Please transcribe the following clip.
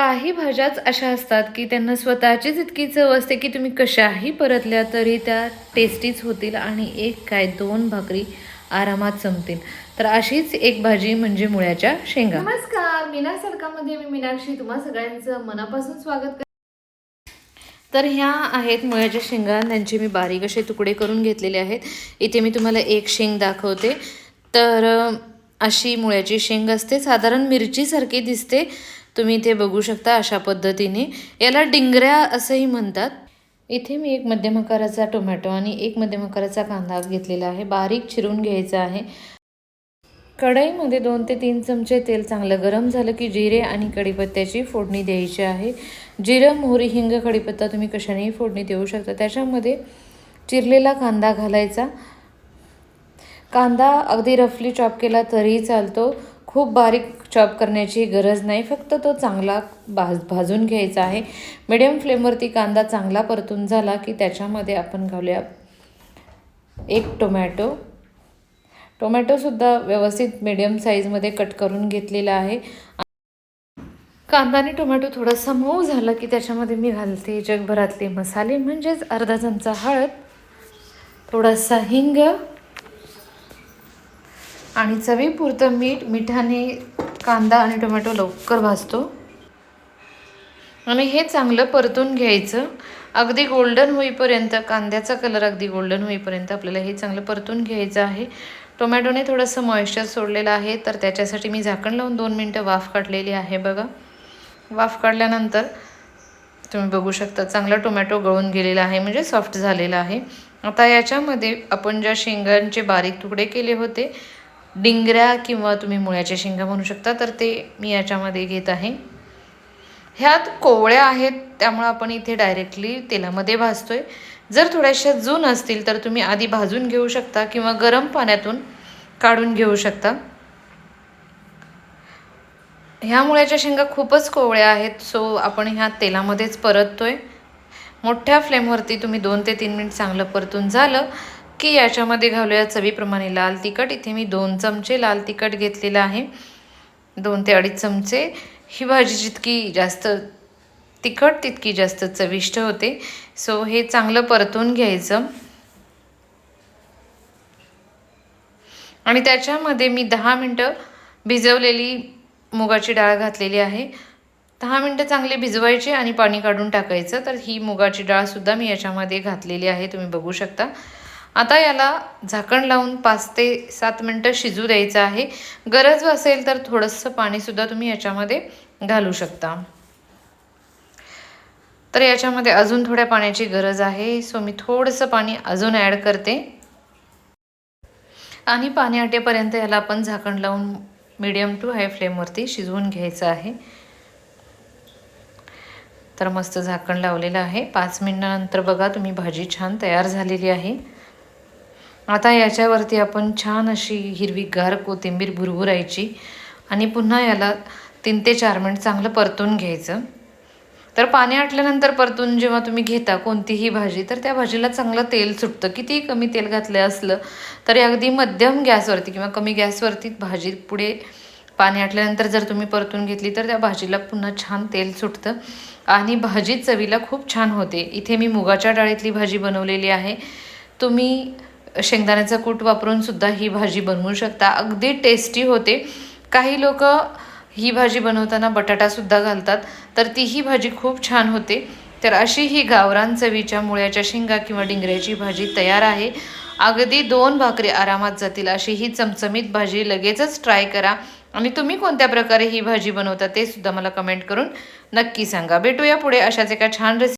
काही भाज्याच अशा असतात की त्यांना स्वतःचीच इतकी चव असते की तुम्ही कशाही परतल्या तरी त्या टेस्टीच होतील आणि एक काय दोन भाकरी आरामात संपतील तर अशीच एक भाजी म्हणजे मुळ्याच्या शेंगा. नमस्कार मीना सडकामध्ये मी मीनाक्षी. तुम्हा सगळ्यांचं मनापासून स्वागत करते तर ह्या आहेत मुळ्याच्या शेंगा. त्यांचे मी बारीक असे तुकडे करून घेतलेले आहेत. इथे मी तुम्हाला एक शेंग दाखवते. तर अशी मुळ्याची शेंग असते. साधारण मिरचीसारखी दिसते. तुम्ही इथे बघू शकता अशा पद्धतीने. याला डिंगऱ्या असंही म्हणतात. इथे मी एक मध्यम आकाराचा टोमॅटो आणि एक मध्यम आकाराचा कांदा घेतलेला आहे. बारीक चिरून घ्यायचा आहे. कढईमध्ये दोन ते तीन चमचे तेल चांगलं गरम झालं की जिरे आणि कढीपत्त्याची फोडणी द्यायची आहे. जिरं मोहरी हिंग कढीपत्ता तुम्ही कशानेही फोडणी देऊ शकता. त्याच्यामध्ये चिरलेला कांदा घालायचा. कांदा अगदी रफली चॉप केला तरीही चालतो. खूप बारीक चॉप करण्याची गरज नाही. फक्त तो चांगला भाज भाजून घ्यायचा आहे. मिडियम फ्लेमवरती कांदा चांगला परतून झाला की त्याच्यामध्ये आपण घालूया एक टोमॅटो टोमॅटोसुद्धा व्यवस्थित मिडियम साईजमध्ये कट करून घेतलेला आहे. कांदा आणि टोमॅटो थोडासा मऊ झाला की त्याच्यामध्ये मी घालते जगभरातले मसाले म्हणजेच अर्धा चमचा हळद थोडासा हिंग आणि चवीपुरतं मीठ मिठाने कांदा आणि टोमॅटो लवकर भाजतो. आणि हे चांगलं परतून घ्यायचं. अगदी गोल्डन होईपर्यंत कांद्याचा कलर अगदी गोल्डन होईपर्यंत आपल्याला हे चांगलं परतून घ्यायचं आहे. टोमॅटोने थोडंसं मॉइश्चर सोडलेलं आहे तर त्याच्यासाठी मी झाकण लावून दोन मिनटं वाफ काढलेली आहे बघा. वाफ काढल्यानंतर तुम्ही बघू शकता चांगला टोमॅटो गळून गेलेला आहे म्हणजे सॉफ्ट झालेला आहे. आता याच्यामध्ये आपण ज्या शेंगांचे बारीक तुकडे केले होते डिंगऱ्या किंवा तुम्ही मुळ्याच्या शेंगा म्हणू शकता तर ते मी याच्यामध्ये घेत आहे. ह्यात कोवळ्या आहेत त्यामुळं आपण इथे डायरेक्टली तेलामध्ये भाजतो आहे जर थोड्याशा जून असतील तर तुम्ही आधी भाजून घेऊ शकता किंवा गरम पाण्यातून काढून घेऊ शकता. ह्या मुळ्याच्या शेंगा खूपच कोवळ्या आहेत सो आपण ह्या तेलामध्येच परततो आहे मोठ्या फ्लेमवरती तुम्ही दोन ते तीन मिनिट चांगलं परतून झालं की याच्यामध्ये घालूया चवीप्रमाणे लाल तिखट. इथे मी दोन चमचे लाल तिखट घेतलेलं आहे. दोन ते अडीच चमचे. ही भाजी जितकी जास्त तिखट तितकी जास्त चविष्ट होते. सो हे चांगलं परतून घ्यायचं. आणि त्याच्यामध्ये मी दहा मिनटं भिजवलेली मुगाची डाळ घातलेली आहे. दहा मिनटं चांगली भिजवायची आणि पाणी काढून टाकायचं. तर ही मुगाची डाळसुद्धा मी याच्यामध्ये घातलेली आहे. तुम्ही बघू शकता. आता याला झाकण लावून पाच ते सात मिनटं शिजू द्यायचं आहे. गरज असेल तर थोडंसं पाणीसुद्धा तुम्ही याच्यामध्ये घालू शकता. तर याच्यामध्ये अजून थोड्या पाण्याची गरज आहे. सो मी थोडंसं पाणी अजून ॲड करते. आणि पाणी आटेपर्यंत याला आपण झाकण लावून मीडियम टू हाय फ्लेमवरती शिजवून घ्यायचं आहे. तर मस्त झाकण लावलेलं आहे. पाच मिनटानंतर बघा तुम्ही भाजी छान तयार झालेली आहे. आता याच्यावरती आपण छान अशी हिरवीगार कोथिंबीर भुरभुरायची आणि पुन्हा याला तीन ते चार मिनिट चांगलं परतून घ्यायचं. तर पाणी आटल्यानंतर परतून जेव्हा तुम्ही घेता कोणतीही भाजी तर त्या भाजीला चांगलं तेल सुटतं. कितीही कमी तेल घातलं असलं तरी अगदी मध्यम गॅसवरती किंवा कमी गॅसवरती भाजी पुढे पाणी आटल्यानंतर जर तुम्ही परतून घेतली तर त्या भाजीला पुन्हा छान तेल सुटतं आणि भाजी चवीला खूप छान होते. इथे मी मुगाच्या डाळीतली भाजी बनवलेली आहे. तुम्ही शेंगदाण्याचा कूट वापरून सुद्धा ही भाजी बनवू शकता. अगदी टेस्टी होते. काही लोक ही भाजी बनवताना बटाटासुद्धा घालतात. तर ती ही भाजी खूप छान होते. तर अशी ही गावरान चवीच्या मुळ्याच्या शेंगा किंवा डिंगऱ्याची भाजी तयार आहे. अगदी दोन भाकरी आरामात जातील अशी ही चमचमीत भाजी लगेचच ट्राय करा. आणि तुम्ही कोणत्या प्रकारे ही भाजी बनवता ते सुद्धा मला कमेंट करून नक्की सांगा. भेटूया पुढे अशाच एका छान रेसिपी